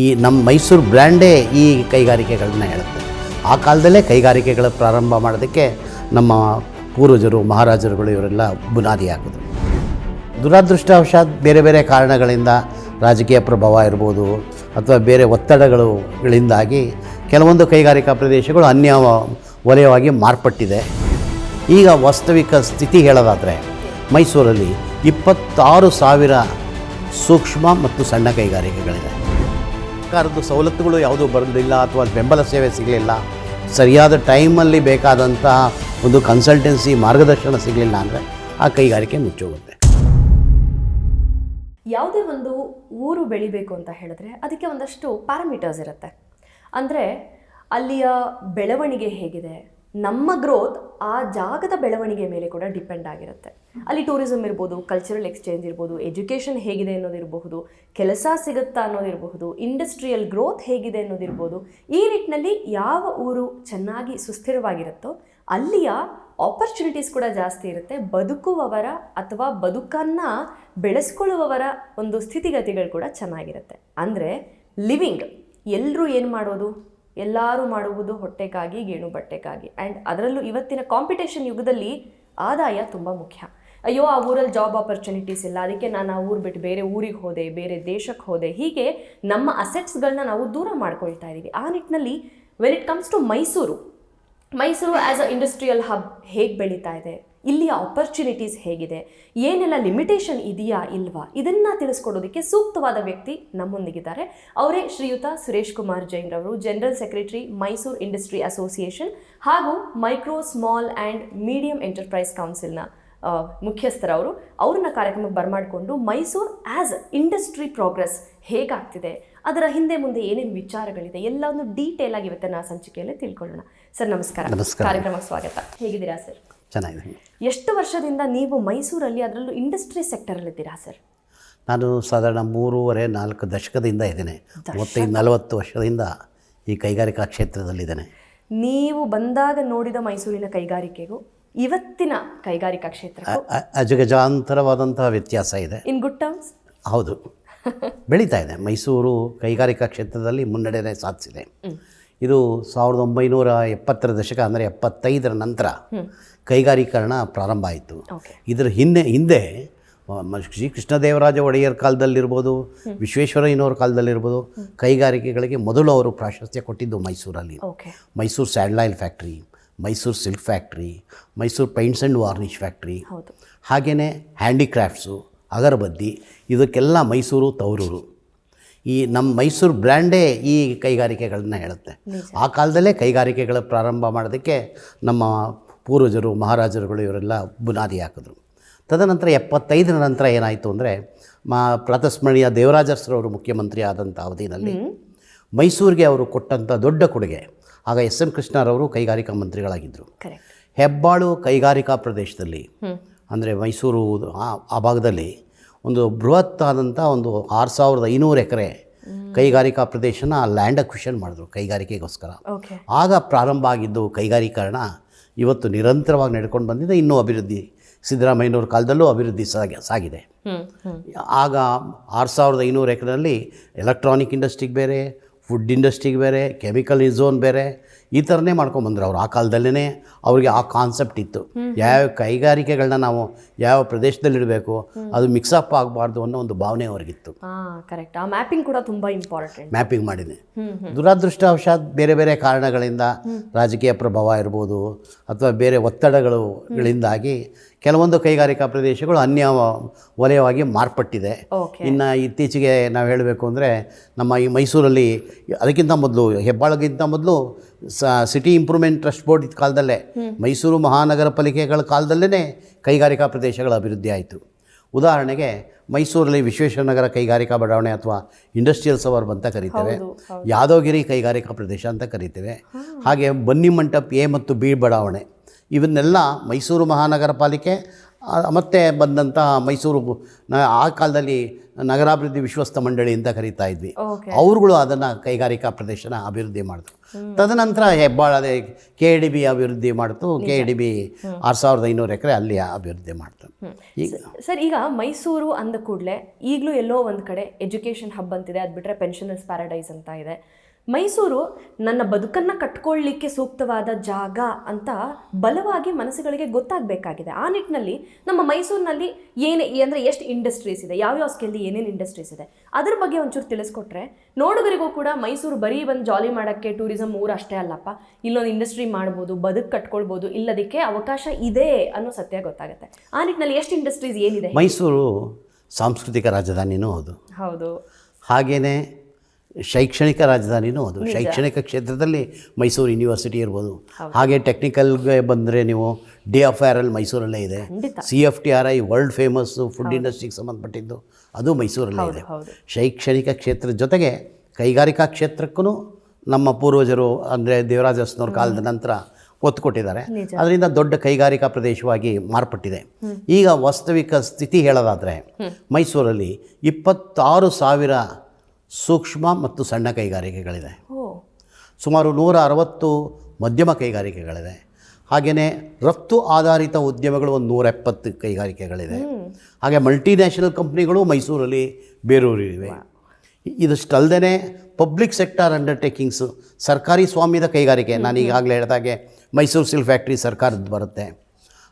ಈ ನಮ್ಮ ಮೈಸೂರು ಬ್ರ್ಯಾಂಡೇ ಈ ಕೈಗಾರಿಕೆಗಳನ್ನ ಹೇಳುತ್ತೆ. ಆ ಕಾಲದಲ್ಲೇ ಕೈಗಾರಿಕೆಗಳ ಪ್ರಾರಂಭ ಮಾಡೋದಕ್ಕೆ ನಮ್ಮ ಪೂರ್ವಜರು, ಮಹಾರಾಜರುಗಳು ಇವರೆಲ್ಲ ಬುನಾದಿ ಹಾಕಿದ್ರು. ದುರಾದೃಷ್ಟವಶಾತ್ ಬೇರೆ ಬೇರೆ ಕಾರಣಗಳಿಂದ ರಾಜಕೀಯ ಪ್ರಭಾವ ಇರ್ಬೋದು ಅಥವಾ ಬೇರೆ ಒತ್ತಡಗಳುಗಳಿಂದಾಗಿ ಕೆಲವೊಂದು ಕೈಗಾರಿಕಾ ಪ್ರದೇಶಗಳು ಅನ್ಯ ವಲಯವಾಗಿ ಮಾರ್ಪಟ್ಟಿದೆ. ಈಗ ವಾಸ್ತವಿಕ ಸ್ಥಿತಿ ಹೇಳೋದಾದರೆ ಮೈಸೂರಲ್ಲಿ ಇಪ್ಪತ್ತಾರು ಸಾವಿರ ಸೂಕ್ಷ್ಮ ಮತ್ತು ಸಣ್ಣ ಕೈಗಾರಿಕೆಗಳಿದೆ. ಸರ್ಕಾರದ ಸವಲತ್ತುಗಳು ಯಾವುದೂ ಬರಲಿಲ್ಲ ಅಥವಾ ಬೆಂಬಲ ಸೇವೆ ಸಿಗಲಿಲ್ಲ, ಸರಿಯಾದ ಟೈಮಲ್ಲಿ ಬೇಕಾದಂತಹ ಒಂದು ಕನ್ಸಲ್ಟೆನ್ಸಿ ಮಾರ್ಗದರ್ಶನ ಸಿಗಲಿಲ್ಲ ಅಂದರೆ ಆ ಕೈಗಾರಿಕೆ ಮುಚ್ಚೋಗುತ್ತೆ. ಯಾವುದೇ ಒಂದು ಊರು ಬೆಳಿಬೇಕು ಅಂತ ಹೇಳಿದ್ರೆ ಅದಕ್ಕೆ ಒಂದಷ್ಟು ಪ್ಯಾರಾಮೀಟರ್ಸ್ ಇರುತ್ತೆ. ಅಂದರೆ ಅಲ್ಲಿಯ ಬೆಳವಣಿಗೆ ಹೇಗಿದೆ ನಮ್ಮ ಗ್ರೋತ್ ಆ ಜಾಗದ ಬೆಳವಣಿಗೆ ಮೇಲೆ ಕೂಡ ಡಿಪೆಂಡ್ ಆಗಿರುತ್ತೆ. ಅಲ್ಲಿ ಟೂರಿಸಮ್ ಇರ್ಬೋದು ಕಲ್ಚರಲ್ ಎಕ್ಸ್ಚೇಂಜ್ ಇರ್ಬೋದು ಎಜುಕೇಷನ್ ಹೇಗಿದೆ ಅನ್ನೋದಿರಬಹುದು ಕೆಲಸ ಸಿಗುತ್ತಾ ಅನ್ನೋದಿರಬಹುದು ಇಂಡಸ್ಟ್ರಿಯಲ್ ಗ್ರೋತ್ ಹೇಗಿದೆ ಅನ್ನೋದಿರ್ಬೋದು ಈ ನಿಟ್ಟಿನಲ್ಲಿ ಯಾವ ಊರು ಚೆನ್ನಾಗಿ ಸುಸ್ಥಿರವಾಗಿರುತ್ತೋ ಅಲ್ಲಿಯ ಆಪರ್ಚುನಿಟೀಸ್ ಕೂಡ ಜಾಸ್ತಿ ಇರುತ್ತೆ. ಬದುಕುವವರ ಅಥವಾ ಬದುಕನ್ನು ಬೆಳೆಸ್ಕೊಳ್ಳುವವರ ಒಂದು ಸ್ಥಿತಿಗತಿಗಳು ಕೂಡ ಚೆನ್ನಾಗಿರುತ್ತೆ. ಅಂದರೆ ಲಿವಿಂಗ್ ಎಲ್ಲರೂ ಏನು ಮಾಡೋದು? ಎಲ್ಲರೂ ಮಾಡುವುದು ಹೊಟ್ಟೆಗಾಗಿ, ಗೇಣು ಬಟ್ಟೆಗಾಗಿ. ಆ್ಯಂಡ್ ಅದರಲ್ಲೂ ಇವತ್ತಿನ ಕಾಂಪಿಟೇಷನ್ ಯುಗದಲ್ಲಿ ಆದಾಯ ತುಂಬ ಮುಖ್ಯ. ಅಯ್ಯೋ, ಆ ಊರಲ್ಲಿ ಜಾಬ್ ಆಪರ್ಚುನಿಟೀಸ್ ಇಲ್ಲ. ಅದಕ್ಕೆ ನಾನು ಆ ಊರು ಬಿಟ್ಟು ಬೇರೆ ಊರಿಗೆ ಹೋದೆ, ಬೇರೆ ದೇಶಕ್ಕೆ ಹೋದೆ. ಹೀಗೆ ನಮ್ಮ ಅಸೆಟ್ಸ್ಗಳನ್ನ ನಾವು ದೂರ ಮಾಡ್ಕೊಳ್ತಾ ಇದ್ದೀವಿ ಆ ನಿಟ್ಟಿನಲ್ಲಿ when it comes to Mysuru Mysuru as a industrial hub ಹೇಗೆ ಬೆಳೀತಾ ಇದೆ? ಇಲ್ಲಿಯ ಆಪರ್ಚುನಿಟೀಸ್ ಹೇಗಿದೆ? ಏನೆಲ್ಲ ಲಿಮಿಟೇಷನ್ ಇದೆಯಾ ಇಲ್ವಾ? ಇದನ್ನು ತಿಳಿಸ್ಕೊಡೋದಕ್ಕೆ ಸೂಕ್ತವಾದ ವ್ಯಕ್ತಿ ನಮ್ಮೊಂದಿಗಿದ್ದಾರೆ. ಅವರೇ ಶ್ರೀಯುತ ಸುರೇಶ್ ಕುಮಾರ್ ಜೈನ್ ರವರು general secretary Mysuru industry association ಹಾಗೂ micro small and medium enterprise ಕೌನ್ಸಿಲ್ನ ಮುಖ್ಯಸ್ಥರವರು. ಅವ್ರನ್ನ ಕಾರ್ಯಕ್ರಮಕ್ಕೆ ಬರಮಾಡಿಕೊಂಡು ಮೈಸೂರು ಆ್ಯಸ್ ಇಂಡಸ್ಟ್ರಿ ಪ್ರೋಗ್ರೆಸ್ ಹೇಗಾಗ್ತಿದೆ? ಅದರ ಹಿಂದೆ ಮುಂದೆ ಏನೇನು ವಿಚಾರಗಳಿದೆ? ಎಲ್ಲವನ್ನು ಡೀಟೇಲ್ ಆಗಿ ಇವತ್ತಿನ ಸಂಚಿಕೆಯಲ್ಲಿ ತಿಳ್ಕೊಳ್ಳೋಣ. ಸರ್ ನಮಸ್ಕಾರ. ನಮಸ್ಕಾರ. ಕಾರ್ಯಕ್ರಮಕ್ಕೆ ಸ್ವಾಗತ. ಹೇಗಿದ್ದೀರಾ ಸರ್? ಚೆನ್ನಾಗಿದೆ ಎಷ್ಟು ವರ್ಷದಿಂದ ನೀವು ಮೈಸೂರಲ್ಲಿ ಅದರಲ್ಲೂ ಇಂಡಸ್ಟ್ರಿ ಸೆಕ್ಟರಲ್ಲಿದ್ದೀರಾ ಸರ್? ನಾನು ಸಾಧಾರಣ ಮೂರುವರೆ ನಾಲ್ಕು ದಶಕದಿಂದ ಇದ್ದೇನೆ. ಮೂವತ್ತೈದು ನಲವತ್ತು ವರ್ಷದಿಂದ ಈ ಕೈಗಾರಿಕಾ ಕ್ಷೇತ್ರದಲ್ಲಿದ್ದೇನೆ. ನೀವು ಬಂದಾಗ ನೋಡಿದ ಮೈಸೂರಿನ ಕೈಗಾರಿಕೆಗೂ ಇವತ್ತಿನ ಕೈಗಾರಿಕಾ ಕ್ಷೇತ್ರ ಅಜಗಜಾಂತರವಾದಂತಹ ವ್ಯತ್ಯಾಸ ಇದೆ. In good terms? ಹೌದು. ಬೆಳೀತಾ ಇದೆ. ಮೈಸೂರು ಕೈಗಾರಿಕಾ ಕ್ಷೇತ್ರದಲ್ಲಿ ಮುನ್ನಡೆನೇ ಸಾಧಿಸಿದೆ. ಇದು ಸಾವಿರದ ಒಂಬೈನೂರ ಎಪ್ಪತ್ತರ ದಶಕ ಅಂದರೆ ಎಪ್ಪತ್ತೈದರ ನಂತರ ಕೈಗಾರೀಕರಣ ಪ್ರಾರಂಭ ಆಯಿತು. ಇದರ ಹಿಂದೆ ಹಿಂದೆ ಶ್ರೀ ಕೃಷ್ಣದೇವರಾಜ ಒಡೆಯರ್ ಕಾಲದಲ್ಲಿರ್ಬೋದು ವಿಶ್ವೇಶ್ವರಯ್ಯನವ್ರ ಕಾಲದಲ್ಲಿರ್ಬೋದು ಕೈಗಾರಿಕೆಗಳಿಗೆ ಮೊದಲು ಅವರು ಪ್ರಾಶಸ್ತ್ಯ ಕೊಟ್ಟಿದ್ದು ಮೈಸೂರಲ್ಲಿ. Mysore sandal factory Mysore silk factory Mysore paints and varnish factory ಹಾಗೆಯೇ ಹ್ಯಾಂಡಿಕ್ರಾಫ್ಟ್ಸು ಅಗರಬತ್ತಿ ಇದಕ್ಕೆಲ್ಲ ಮೈಸೂರು ತವರೂರು. ಈ ನಮ್ಮ ಮೈಸೂರು ಬ್ರ್ಯಾಂಡೇ ಈ ಕೈಗಾರಿಕೆಗಳನ್ನ ಹೇಳುತ್ತೆ. ಆ ಕಾಲದಲ್ಲೇ ಕೈಗಾರಿಕೆಗಳ ಪ್ರಾರಂಭ ಮಾಡೋದಕ್ಕೆ ನಮ್ಮ ಪೂರ್ವಜರು ಮಹಾರಾಜರುಗಳು ಇವರೆಲ್ಲ ಬುನಾದಿ ಹಾಕಿದ್ರು. ತದನಂತರ ಎಪ್ಪತ್ತೈದರ ನಂತರ ಏನಾಯಿತು ಅಂದರೆ ಮಾ ಪ್ರಾತಸ್ಮರಣೀಯ ದೇವರಾಜಸ್ರವರು ಮುಖ್ಯಮಂತ್ರಿ ಆದಂಥ ಅವಧಿನಲ್ಲಿ ಮೈಸೂರಿಗೆ ಅವರು ಕೊಟ್ಟಂಥ ದೊಡ್ಡ ಕೊಡುಗೆ ಆಗ ಎಸ್ ಎಂ ಕೃಷ್ಣರವರು ಕೈಗಾರಿಕಾ ಮಂತ್ರಿಗಳಾಗಿದ್ದರು ಹೆಬ್ಬಾಳು ಕೈಗಾರಿಕಾ ಪ್ರದೇಶದಲ್ಲಿ ಅಂದರೆ ಮೈಸೂರು ಆ ಆ ಭಾಗದಲ್ಲಿ ಒಂದು ಬೃಹತ್ ಆದಂಥ ಒಂದು ಆರು ಸಾವಿರದ ಐನೂರು ಎಕರೆ ಕೈಗಾರಿಕಾ ಪ್ರದೇಶನ ಲ್ಯಾಂಡ್ ಅಕ್ವಿಷನ್ ಮಾಡಿದ್ರು ಕೈಗಾರಿಕೆಗೋಸ್ಕರ. ಆಗ ಪ್ರಾರಂಭ ಆಗಿದ್ದು ಕೈಗಾರೀಕರಣ ಇವತ್ತು ನಿರಂತರವಾಗಿ ನಡ್ಕೊಂಡು ಬಂದಿದೆ ಇನ್ನೂ ಅಭಿವೃದ್ಧಿ ಸಿದ್ದರಾಮಯ್ಯನವ್ರ ಕಾಲದಲ್ಲೂ ಅಭಿವೃದ್ಧಿ ಸಾಗಿ ಸಾಗಿದೆ. ಆಗ ಆರು ಸಾವಿರದ ಐನೂರು ಎಕರೆಯಲ್ಲಿ ಎಲೆಕ್ಟ್ರಾನಿಕ್ ಇಂಡಸ್ಟ್ರಿಗೆ ಬೇರೆ ಫುಡ್ ಇಂಡಸ್ಟ್ರಿಗೆ ಬೇರೆ ಕೆಮಿಕಲ್ ಇಝೋನ್ ಬೇರೆ ಈ ಥರನೇ ಮಾಡ್ಕೊಂಬಂದ್ರು ಅವ್ರು ಆ ಕಾಲದಲ್ಲೇ ಅವ್ರಿಗೆ ಆ ಕಾನ್ಸೆಪ್ಟ್ ಇತ್ತು. ಯಾವ ಕೈಗಾರಿಕೆಗಳನ್ನ ನಾವು ಯಾವ ಪ್ರದೇಶದಲ್ಲಿಡಬೇಕು ಅದು ಮಿಕ್ಸಪ್ ಆಗಬಾರ್ದು ಅನ್ನೋ ಒಂದು ಭಾವನೆ ಅವ್ರಿಗಿತ್ತು. ಕರೆಕ್ಟ್ ಆ ಮ್ಯಾಪಿಂಗ್ ಕೂಡ ತುಂಬ ಇಂಪಾರ್ಟೆಂಟ್ ಮ್ಯಾಪಿಂಗ್ ಮಾಡಿದೆ. ದುರದೃಷ್ಟವಶಾತ್ ಬೇರೆ ಬೇರೆ ಕಾರಣಗಳಿಂದ ರಾಜಕೀಯ ಪ್ರಭಾವ ಇರ್ಬೋದು ಅಥವಾ ಬೇರೆ ಒತ್ತಡಗಳುಗಳಿಂದಾಗಿ ಕೆಲವೊಂದು ಕೈಗಾರಿಕಾ ಪ್ರದೇಶಗಳು ಅನ್ಯ ವಲಯವಾಗಿ ಮಾರ್ಪಟ್ಟಿದೆ. ಇನ್ನು ಇತ್ತೀಚೆಗೆ ನಾವು ಹೇಳಬೇಕು ಅಂದರೆ ನಮ್ಮ ಈ ಮೈಸೂರಲ್ಲಿ ಅದಕ್ಕಿಂತ ಮೊದಲು ಹೆಬ್ಬಾಳಗಿಂತ ಮೊದಲು ಸಿಟಿ ಇಂಪ್ರೂವ್ಮೆಂಟ್ ಟ್ರಸ್ಟ್ ಬೋರ್ಡ್ ಇದ್ದ ಕಾಲದಲ್ಲೇ. ಮೈಸೂರು ಮಹಾನಗರ ಪಾಲಿಕೆಗಳ ಕಾಲದಲ್ಲೇ ಕೈಗಾರಿಕಾ ಪ್ರದೇಶಗಳ ಅಭಿವೃದ್ಧಿ ಆಯಿತು. ಉದಾಹರಣೆಗೆ ಮೈಸೂರಲ್ಲಿ ವಿಶ್ವೇಶ್ವರನಗರ ಕೈಗಾರಿಕಾ ಬಡಾವಣೆ ಅಥವಾ ಇಂಡಸ್ಟ್ರಿಯಲ್ ಸವರ್ಬ್ ಅಂತ ಕರಿತೇವೆ. ಯಾದವಗಿರಿ ಕೈಗಾರಿಕಾ ಪ್ರದೇಶ ಅಂತ ಕರಿತೇವೆ. ಹಾಗೆ ಬನ್ನಿಮಂಟಪ್ ಎ ಮತ್ತು ಬಿ ಬಡಾವಣೆ. ಇವನ್ನೆಲ್ಲ ಮೈಸೂರು ಮಹಾನಗರ ಪಾಲಿಕೆ ಮತ್ತೆ ಬಂದಂತಹ ಮೈಸೂರು ಆ ಕಾಲದಲ್ಲಿ ನಗರಾಭಿವೃದ್ಧಿ ವಿಶ್ವಸ್ತ ಮಂಡಳಿ ಅಂತ ಕರೀತಾ ಇದ್ವಿ. ಅವರುಗಳು ಅದನ್ನು ಕೈಗಾರಿಕಾ ಪ್ರದೇಶನ ಅಭಿವೃದ್ಧಿ ಮಾಡಿದ್ರು ತದನಂತರ ಹೆಬ್ಬಾಳ ಅದೇ ಕೆ ಡಿ ಬಿ ಅಭಿವೃದ್ಧಿ ಮಾಡ್ತು. ಕೆ ಡಿ ಬಿ ಆರು ಸಾವಿರದ ಐನೂರು ಎಕರೆ ಅಲ್ಲಿ ಅಭಿವೃದ್ಧಿ ಮಾಡ್ತು. ಈಗ ಸರ್ ಈಗ ಮೈಸೂರು ಅಂದ ಕೂಡಲೇ ಈಗಲೂ ಎಲ್ಲೋ ಒಂದು ಕಡೆ ಎಜುಕೇಷನ್ ಹಬ್ ಅಂತಿದೆ. ಅದು ಬಿಟ್ಟರೆ ಪೆನ್ಷನರ್ಸ್ ಪ್ಯಾರಡೈಸ್ ಅಂತ ಇದೆ. ಮೈಸೂರು ನನ್ನ ಬದುಕನ್ನು ಕಟ್ಕೊಳ್ಳಿಕ್ಕೆ ಸೂಕ್ತವಾದ ಜಾಗ ಅಂತ ಬಲವಾಗಿ ಮನಸ್ಸುಗಳಿಗೆ ಗೊತ್ತಾಗಬೇಕಾಗಿದೆ. ಆ ನಿಟ್ಟಿನಲ್ಲಿ ನಮ್ಮ ಮೈಸೂರಿನಲ್ಲಿ ಏನೇ ಅಂದರೆ ಎಷ್ಟು ಇಂಡಸ್ಟ್ರೀಸ್ ಇದೆ ಯಾವ್ಯಾವ ಸ್ಕೇಲ್ದು ಏನೇನು ಇಂಡಸ್ಟ್ರೀಸ್ ಇದೆ ಅದ್ರ ಬಗ್ಗೆ ಒಂಚೂರು ತಿಳಿಸ್ಕೊಟ್ರೆ ನೋಡುಗರಿಗೂ ಕೂಡ ಮೈಸೂರು ಬರೀ ಬಂದು ಜಾಲಿ ಮಾಡೋಕ್ಕೆ ಟೂರಿಸಮ್ ಊರು ಅಷ್ಟೇ ಅಲ್ಲಪ್ಪ. ಇಲ್ಲೊಂದು ಇಂಡಸ್ಟ್ರಿ ಮಾಡ್ಬೋದು ಬದುಕು ಕಟ್ಕೊಳ್ಬೋದು ಇಲ್ಲದಕ್ಕೆ ಅವಕಾಶ ಇದೆ ಅನ್ನೋ ಸತ್ಯ ಗೊತ್ತಾಗುತ್ತೆ. ಆ ನಿಟ್ಟಿನಲ್ಲಿ ಎಷ್ಟು ಇಂಡಸ್ಟ್ರೀಸ್ ಏನಿದೆ? ಮೈಸೂರು ಸಾಂಸ್ಕೃತಿಕ ರಾಜಧಾನಿನೂ ಹೌದು. ಹೌದು. ಹಾಗೆಯೇ ಶೈಕ್ಷಣಿಕ ರಾಜಧಾನಿನೂ ಅದು. ಶೈಕ್ಷಣಿಕ ಕ್ಷೇತ್ರದಲ್ಲಿ ಮೈಸೂರು ಯೂನಿವರ್ಸಿಟಿ ಇರ್ಬೋದು. ಹಾಗೆ ಟೆಕ್ನಿಕಲ್ಗೆ ಬಂದರೆ ನೀವು ಡಿ ಆಫ್ ಎಲ್ ಮೈಸೂರಲ್ಲೇ ಇದೆ. C F T R I world famous food ಇಂಡಸ್ಟ್ರಿಗೆ ಸಂಬಂಧಪಟ್ಟಿದ್ದು ಅದು ಮೈಸೂರಲ್ಲೇ ಇದೆ. ಶೈಕ್ಷಣಿಕ ಕ್ಷೇತ್ರದ ಜೊತೆಗೆ ಕೈಗಾರಿಕಾ ಕ್ಷೇತ್ರಕ್ಕೂ ನಮ್ಮ ಪೂರ್ವಜರು ಅಂದರೆ ದೇವರಾಜಸ್ನವ್ರ ಕಾಲದ ನಂತರ ಒತ್ತು ಕೊಟ್ಟಿದ್ದಾರೆ. ಅದರಿಂದ ದೊಡ್ಡ ಕೈಗಾರಿಕಾ ಪ್ರದೇಶವಾಗಿ ಮಾರ್ಪಟ್ಟಿದೆ. ಈಗ ವಾಸ್ತವಿಕ ಸ್ಥಿತಿ ಹೇಳೋದಾದರೆ ಮೈಸೂರಲ್ಲಿ ಇಪ್ಪತ್ತಾರು ಸಾವಿರ ಸೂಕ್ಷ್ಮ ಮತ್ತು ಸಣ್ಣ ಕೈಗಾರಿಕೆಗಳಿದೆ. ಸುಮಾರು ನೂರ ಅರವತ್ತು ಮಧ್ಯಮ ಕೈಗಾರಿಕೆಗಳಿದೆ. ಹಾಗೆಯೇ ರಫ್ತು ಆಧಾರಿತ ಉದ್ಯಮಗಳು ಒಂದು ನೂರ ಎಪ್ಪತ್ತು ಕೈಗಾರಿಕೆಗಳಿದೆ ಹಾಗೆ ಮಲ್ಟಿನ್ಯಾಷನಲ್ ಕಂಪ್ನಿಗಳು ಮೈಸೂರಲ್ಲಿ ಬೇರೂರಿವೆ. ಇದಷ್ಟಲ್ಲದೆ ಪಬ್ಲಿಕ್ ಸೆಕ್ಟರ್ ಅಂಡರ್ಟೇಕಿಂಗ್ಸು ಸರ್ಕಾರಿ ಸ್ವಾಮ್ಯದ ಕೈಗಾರಿಕೆ. ನಾನು ಈಗಾಗಲೇ ಹೇಳಿದಾಗೆ ಮೈಸೂರು ಸಿಲ್ ಫ್ಯಾಕ್ಟ್ರಿ ಸರ್ಕಾರದ್ದು ಬರುತ್ತೆ.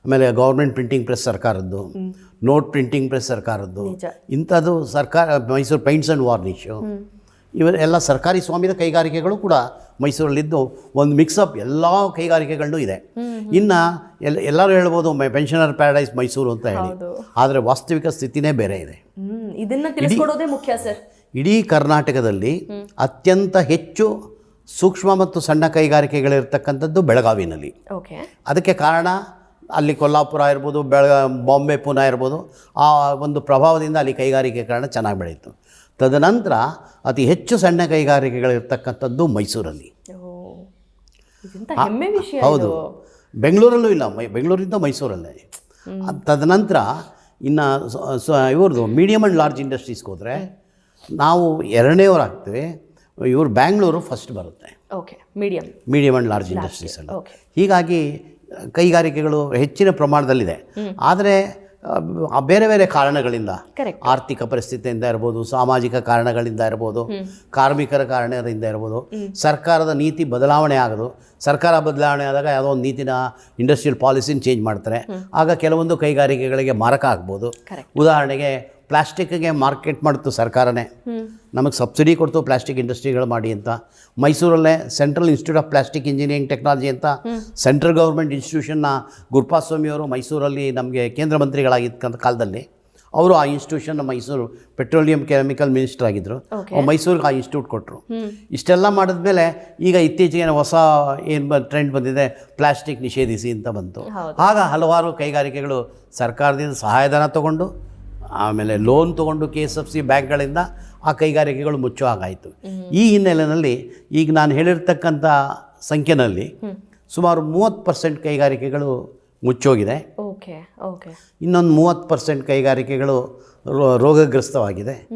ಆಮೇಲೆ ಗೌರ್ಮೆಂಟ್ ಪ್ರಿಂಟಿಂಗ್ ಪ್ರೆಸ್ ಸರ್ಕಾರದ್ದು ನೋಟ್ ಪ್ರಿಂಟಿಂಗ್ ಪ್ರೆಸ್ ಸರ್ಕಾರದ್ದು. ಇಂಥದ್ದು ಸರ್ಕಾರ ಮೈಸೂರು ಪೈಂಟ್ಸ್ ಆ್ಯಂಡ್ ವಾರ್ನಿಷು ಇವರೆಲ್ಲ ಸರ್ಕಾರಿ ಸ್ವಾಮ್ಯದ ಕೈಗಾರಿಕೆಗಳು ಕೂಡ ಮೈಸೂರಲ್ಲಿದ್ದು ಒಂದು ಮಿಕ್ಸಪ್ ಎಲ್ಲ ಕೈಗಾರಿಕೆಗಳನ್ನೂ ಇದೆ. ಇನ್ನು ಎಲ್ಲ ಎಲ್ಲರೂ ಹೇಳ್ಬೋದು ಮೈ ಪೆನ್ಷನರ್ ಪ್ಯಾರಡೈಸ್ ಮೈಸೂರು ಅಂತ ಹೇಳಿ. ಆದರೆ ವಾಸ್ತವಿಕ ಸ್ಥಿತಿನೇ ಬೇರೆ ಇದೆ. ಮುಖ್ಯ ಸರ್. ಇಡೀ ಕರ್ನಾಟಕದಲ್ಲಿ ಅತ್ಯಂತ ಹೆಚ್ಚು ಸೂಕ್ಷ್ಮ ಮತ್ತು ಸಣ್ಣ ಕೈಗಾರಿಕೆಗಳಿರ್ತಕ್ಕಂಥದ್ದು ಬೆಳಗಾವಿನಲ್ಲಿ. ಓಕೆ ಅದಕ್ಕೆ ಕಾರಣ ಅಲ್ಲಿ ಕೊಲ್ಲಾಪುರ ಇರ್ಬೋದು ಬೆಳಗ ಬಾಂಬೆ ಪುನಾ ಇರ್ಬೋದು ಆ ಒಂದು ಪ್ರಭಾವದಿಂದ ಅಲ್ಲಿ ಕೈಗಾರಿಕೆಕರಣ ಚೆನ್ನಾಗಿ ಬೆಳೆಯಿತು ತದನಂತರ ಅತಿ ಹೆಚ್ಚು ಸಣ್ಣ ಕೈಗಾರಿಕೆಗಳಿರ್ತಕ್ಕಂಥದ್ದು ಮೈಸೂರಲ್ಲಿ. ಹೌದು. ಬೆಂಗಳೂರಲ್ಲೂ ಇಲ್ಲ ಮೈ ಬೆಂಗಳೂರಿಂದ ಮೈಸೂರಲ್ಲೇ. ಅದ್ ತದನಂತರ ಇನ್ನು ಇವ್ರದ್ದು ಮೀಡಿಯಮ್ ಆ್ಯಂಡ್ ಲಾರ್ಜ್ ಇಂಡಸ್ಟ್ರೀಸ್ಗೆ ಹೋದರೆ ನಾವು ಎರಡನೇವ್ರು ಆಗ್ತೀವಿ. ಇವರು ಬ್ಯಾಂಗ್ಳೂರು ಫಸ್ಟ್ ಬರುತ್ತೆ. Okay medium medium and large ಇಂಡಸ್ಟ್ರೀಸಲ್ಲಿ okay ಹೀಗಾಗಿ ಕೈಗಾರಿಕೆಗಳು ಹೆಚ್ಚಿನ ಪ್ರಮಾಣದಲ್ಲಿದೆ. ಆದರೆ ಬೇರೆ ಬೇರೆ ಕಾರಣಗಳಿಂದ ಆರ್ಥಿಕ ಪರಿಸ್ಥಿತಿಯಿಂದ ಇರ್ಬೋದು ಸಾಮಾಜಿಕ ಕಾರಣಗಳಿಂದ ಇರ್ಬೋದು ಕಾರ್ಮಿಕರ ಕಾರಣದಿಂದ ಇರ್ಬೋದು ಸರ್ಕಾರದ ನೀತಿ ಬದಲಾವಣೆ ಆಗೋದು. ಸರ್ಕಾರ ಬದಲಾವಣೆ ಆದಾಗ ಯಾವುದೋ ಒಂದು ನೀತಿನ ಇಂಡಸ್ಟ್ರಿಯಲ್ ಪಾಲಿಸಿನ ಚೇಂಜ್ ಮಾಡ್ತಾರೆ. ಆಗ ಕೆಲವೊಂದು ಕೈಗಾರಿಕೆಗಳಿಗೆ ಮಾರಕ ಆಗ್ಬೋದು. ಉದಾಹರಣೆಗೆ ಪ್ಲಾಸ್ಟಿಕ್ಗೆ ಮಾರ್ಕೆಟ್ ಮಾಡ್ತು ಸರ್ಕಾರನೇ. ನಮಗೆ ಸಬ್ಸಿಡಿ ಕೊಡ್ತು ಪ್ಲಾಸ್ಟಿಕ್ ಇಂಡಸ್ಟ್ರಿಗಳು ಮಾಡಿ ಅಂತ. ಮೈಸೂರಲ್ಲೇ central institute of plastic engineering technology ಅಂತ ಸೆಂಟ್ರಲ್ ಗೌರ್ಮೆಂಟ್ ಇನ್ಸ್ಟಿಟ್ಯೂಷನ್ನ ಗುರುಪಾಸ್ವಾಮಿಯವರು ಮೈಸೂರಲ್ಲಿ ನಮಗೆ ಕೇಂದ್ರ ಮಂತ್ರಿಗಳಾಗಿದ್ದಂಥ ಕಾಲದಲ್ಲಿ ಅವರು ಆ institution Mysore petroleum chemical minister ಆಗಿದ್ದರು ಮೈಸೂರಿಗೆ ಆ ಇನ್ಸ್ಟಿಟ್ಯೂಟ್ ಕೊಟ್ಟರು ಇಷ್ಟೆಲ್ಲ ಮಾಡಿದ್ಮೇಲೆ ಈಗ ಇತ್ತೀಚೆಗೆ ಹೊಸ ಏನು ಬ ಟ್ರೆಂಡ್ ಬಂದಿದೆ ಪ್ಲಾಸ್ಟಿಕ್ ನಿಷೇಧಿಸಿ ಅಂತ ಬಂತು. ಆಗ ಹಲವಾರು ಕೈಗಾರಿಕೆಗಳು ಸರ್ಕಾರದಿಂದ ಸಹಾಯಧನ ತಗೊಂಡು ಆಮೇಲೆ ಲೋನ್ ತಗೊಂಡು ಕೆ ಎಸ್ ಎಫ್ ಸಿ ಬ್ಯಾಂಕ್ಗಳಿಂದ ಆ ಕೈಗಾರಿಕೆಗಳು ಮುಚ್ಚೋ ಹಾಗಾಯಿತು. ಈ ಹಿನ್ನೆಲೆಯಲ್ಲಿ ಈಗ ನಾನು ಹೇಳಿರ್ತಕ್ಕಂಥ ಸಂಖ್ಯೆನಲ್ಲಿ ಸುಮಾರು ಮೂವತ್ತು ಪರ್ಸೆಂಟ್ ಕೈಗಾರಿಕೆಗಳು ಮುಚ್ಚೋಗಿದೆ. Okay okay. ಇನ್ನೊಂದು ಮೂವತ್ತು ಪರ್ಸೆಂಟ್ ಕೈಗಾರಿಕೆಗಳು ರೋ- ರೋಗಗ್ರಸ್ತವಾಗಿದೆ.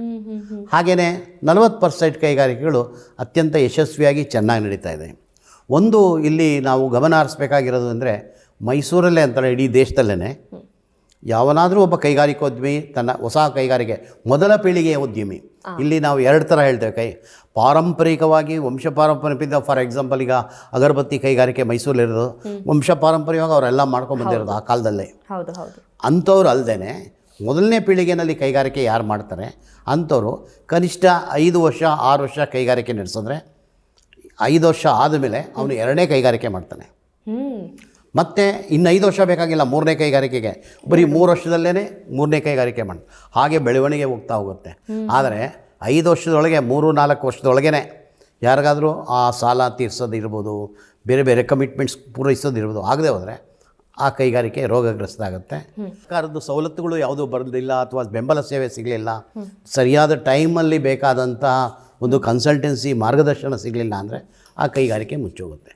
ಹಾಗೆಯೇ ನಲವತ್ತು ಪರ್ಸೆಂಟ್ ಕೈಗಾರಿಕೆಗಳು ಅತ್ಯಂತ ಯಶಸ್ವಿಯಾಗಿ ಚೆನ್ನಾಗಿ ನಡೀತಾ ಇದೆ. ಒಂದು ಇಲ್ಲಿ ನಾವು ಗಮನ ಹರಿಸ್ಬೇಕಾಗಿರೋದು ಅಂದರೆ ಮೈಸೂರಲ್ಲೇ ಅಂತಲ್ಲ ಇಡೀ ದೇಶದಲ್ಲೇ ಯಾವನಾದರೂ ಒಬ್ಬ ಕೈಗಾರಿಕೋದ್ಯಮಿ ತನ್ನ ಹೊಸ ಕೈಗಾರಿಕೆ ಮೊದಲ ಪೀಳಿಗೆಯ ಉದ್ಯಮಿ. ಇಲ್ಲಿ ನಾವು ಎರಡು ಥರ ಹೇಳ್ತೇವೆ ಕೈ. ಪಾರಂಪರಿಕವಾಗಿ ವಂಶ ಪಾರಂಪರಿಕ ಫಾರ್ ಎಕ್ಸಾಂಪಲ್ ಈಗ ಅಗರಬತ್ತಿ ಕೈಗಾರಿಕೆ ಮೈಸೂರಲ್ಲಿರೋದು. ವಂಶ ಪಾರಂಪರ್ಯವಾಗಿ ಅವರೆಲ್ಲ ಮಾಡ್ಕೊಂಡ್ಬಂದಿರೋದು ಆ ಕಾಲದಲ್ಲೇ. ಅಂಥವ್ರು ಅಲ್ಲದೆ ಮೊದಲನೇ ಪೀಳಿಗೆನಲ್ಲಿ ಕೈಗಾರಿಕೆ ಯಾರು ಮಾಡ್ತಾರೆ? ಅಂಥವ್ರು ಕನಿಷ್ಠ ಐದು ವರ್ಷ ಆರು ವರ್ಷ ಕೈಗಾರಿಕೆ ನಡೆಸಿದ್ರೆ ಐದು ವರ್ಷ ಆದಮೇಲೆ ಅವನು ಎರಡನೇ ಕೈಗಾರಿಕೆ ಮಾಡ್ತಾನೆ. ಮತ್ತು ಇನ್ನು ಐದು ವರ್ಷ ಬೇಕಾಗಿಲ್ಲ, ಮೂರನೇ ಕೈಗಾರಿಕೆಗೆ. ಬರೀ ಮೂರು ವರ್ಷದಲ್ಲೇ ಮೂರನೇ ಕೈಗಾರಿಕೆ ಮಾಡಿ, ಹಾಗೆ ಬೆಳವಣಿಗೆ ಹೋಗ್ತಾ ಹೋಗುತ್ತೆ. ಆದರೆ ಐದು ವರ್ಷದೊಳಗೆ, ಮೂರು, ನಾಲ್ಕು ವರ್ಷದೊಳಗೇ ಯಾರಿಗಾದರೂ ಆ ಸಾಲ ತೀರಿಸೋದಿರ್ಬೋದು, ಬೇರೆ ಬೇರೆ ಕಮಿಟ್ಮೆಂಟ್ಸ್ ಪೂರೈಸೋದಿರ್ಬೋದು, ಆಗದೆ ಹೋದರೆ ಆ ಕೈಗಾರಿಕೆ ರೋಗಗ್ರಸ್ತ ಆಗುತ್ತೆ ಸರ್ಕಾರದ ಸವಲತ್ತುಗಳು ಯಾವುದೂ ಬರಲಿಲ್ಲ ಅಥವಾ ಬೆಂಬಲ ಸೇವೆ ಸಿಗಲಿಲ್ಲ. ಸರಿಯಾದ ಟೈಮಲ್ಲಿ ಬೇಕಾದಂತಹ ಒಂದು ಕನ್ಸಲ್ಟೆನ್ಸಿ ಮಾರ್ಗದರ್ಶನ ಸಿಗಲಿಲ್ಲ ಅಂದರೆ ಆ ಕೈಗಾರಿಕೆ ಮುಚ್ಚೋಗುತ್ತೆ